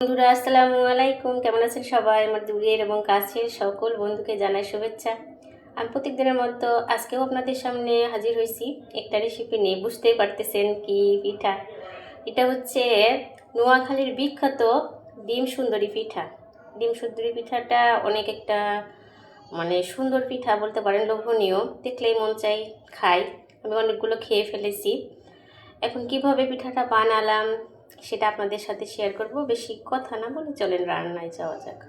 বন্ধুরা, আসসালামু আলাইকুম। কেমন আছেন সবাই? আমার দূরের এবং কাছের সকল বন্ধুকে জানাই শুভেচ্ছা। আমি প্রত্যেকদিনের মতো আজকেও আপনাদের সামনে হাজির হয়েছি একটা রেসিপি নিয়ে। বুঝতেই পারতেছেন কি পিঠা? এটা হচ্ছে নোয়াখালীর বিখ্যাত ডিম সুন্দরী পিঠা। ডিম সুন্দরী পিঠাটা অনেক একটা মানে সুন্দর পিঠা বলতে পারেন, লোভনীয়। দেখলেই মন চাই খাই। আমি অনেকগুলো খেয়ে ফেলেছি। এখন কীভাবে পিঠাটা বানালাম? সেটা আপনাদের সাথে শেয়ার করব। বেশি কথা না বলে চলেন রান্নায় যাওয়া যাক।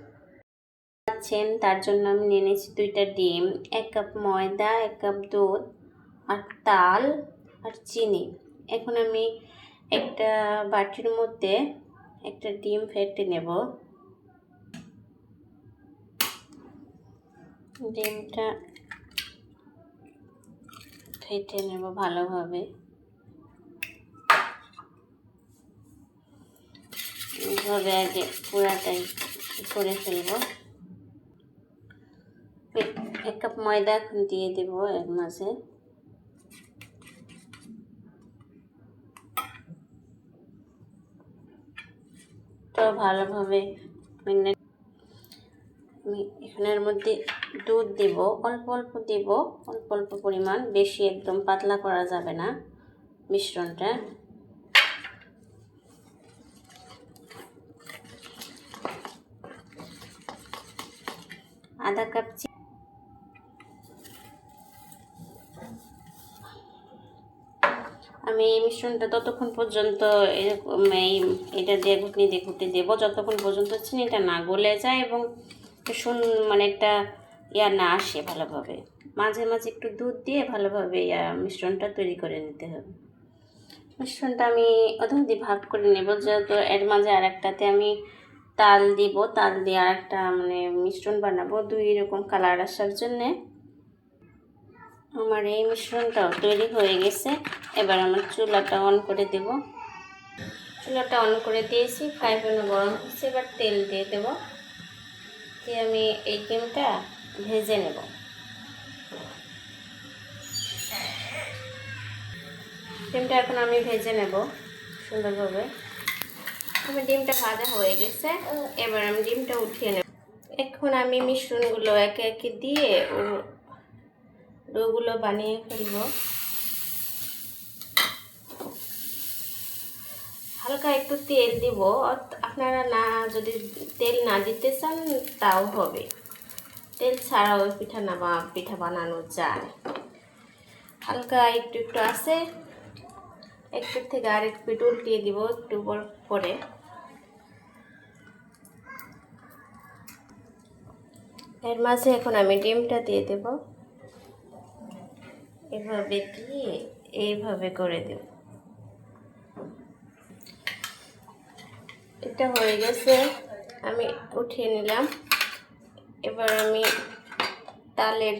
আছেন, তার জন্য আমি নিয়ে নিয়েছি দুইটা ডিম, এক কাপ ময়দা, এক কাপ দুধ, আর তাল, আর চিনি। এখন আমি একটা বাটির মধ্যে একটা ডিম ফেটে নেব। ডিমটা ফেটে নেব ভালোভাবে। এইভাবে আগে পুরাটাই করে ফেলব। এক কাপ ময়দা এখন দিয়ে দেব এর মাঝে। তো ভালোভাবে আমি এখানের মধ্যে দুধ দেব, অল্প অল্প দেব, অল্প অল্প পরিমাণ, বেশি একদম পাতলা করা যাবে না মিশ্রণটা। আধা কাপ আমি এই মিশ্রণটা ততক্ষণ পর্যন্ত এরকম এই এটা দিয়ে ঘুটনি দিয়ে ঘুটে দেবো, যতক্ষণ পর্যন্ত চিনিটা না গলে যায় এবং শুন মানে একটা ইয়া না আসে ভালোভাবে। মাঝে মাঝে একটু দুধ দিয়ে ভালোভাবে ইয়া মিশ্রণটা তৈরি করে নিতে হবে। মিশ্রণটা আমি অধমদি ভাগ করে নেব, যেহেতু এর মাঝে আর একটাতে আমি তাল দিব, তাল দিয়ে আর একটা মানে মিশ্রণ বানাবো দুই রকম কালার আসার জন্যে। আমার এই মিশ্রণটাও তৈরি হয়ে গেছে। এবার আমার চুলাটা অন করে দেব। চুলাটা অন করে দিয়েছি ফ্রাই প্যানে গরম হচ্ছে এবার তেল দিয়ে দেব। দিয়ে আমি এই ডিমটা ভেজে নেব। ডিমটা এখন আমি ভেজে নেব সুন্দরভাবে। আমার ডিমটা ভাজা হয়ে গেছে, এবার আমি ডিমটা উঠিয়ে নেব। এখন আমি মিশ্রণগুলো একে একে দিয়ে ডোগুলো বানিয়ে ফেলব। হালকা একটু তেল দিব আপনারা না, যদি তেল না দিতে চান, তাও হবে। তেল ছাড়াও পিঠা না বা, পিঠা বানানো যায়। হালকা একটু একটু আছে। একটু থেকে আর একটু উল্টিয়ে দিব, একটু পরে। এর মাঝে এখন আমি ডিমটা দিয়ে দেব। এভাবে দিয়ে এইভাবে করে দেব। এটা হয়ে গেছে, আমি উঠিয়ে নিলাম। এবার আমি তালের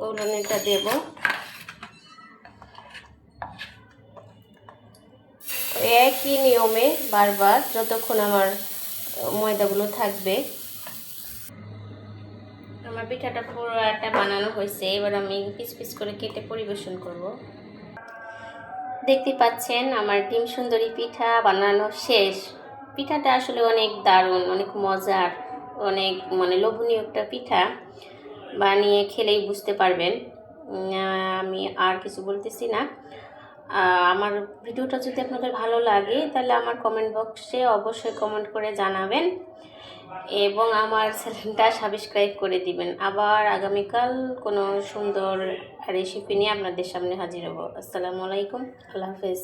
গোলনিটা দেব। একই নিয়মে বারবার যতক্ষণ আমার ময়দাগুলো থাকবে আমার পিঠাটা একটা বানানো হয়েছে। এবার আমি পিস পিস করে কেটে পরিবেশন করব। দেখতে পাচ্ছেন, আমার ডিম সুন্দরী পিঠা বানানো শেষ। পিঠাটা আসলে অনেক দারুণ, অনেক মজার, অনেক মানে লোভনীয় একটা পিঠা। বানিয়ে খেলেই বুঝতে পারবেন। আমি আর কিছু বলতেছি না। আমার ভিডিওটা যদি আপনাদের ভালো লাগে, তাহলে আমার কমেন্ট বক্সে অবশ্যই কমেন্ট করে জানাবেন এবং আমার চ্যানেলটা সাবস্ক্রাইব করে দিবেন। আবার আগামীকাল কোনো সুন্দর রেসিপি নিয়ে আপনাদের সামনে হাজির হব। আসসালামু আলাইকুম। আল্লাহ হাফেজ।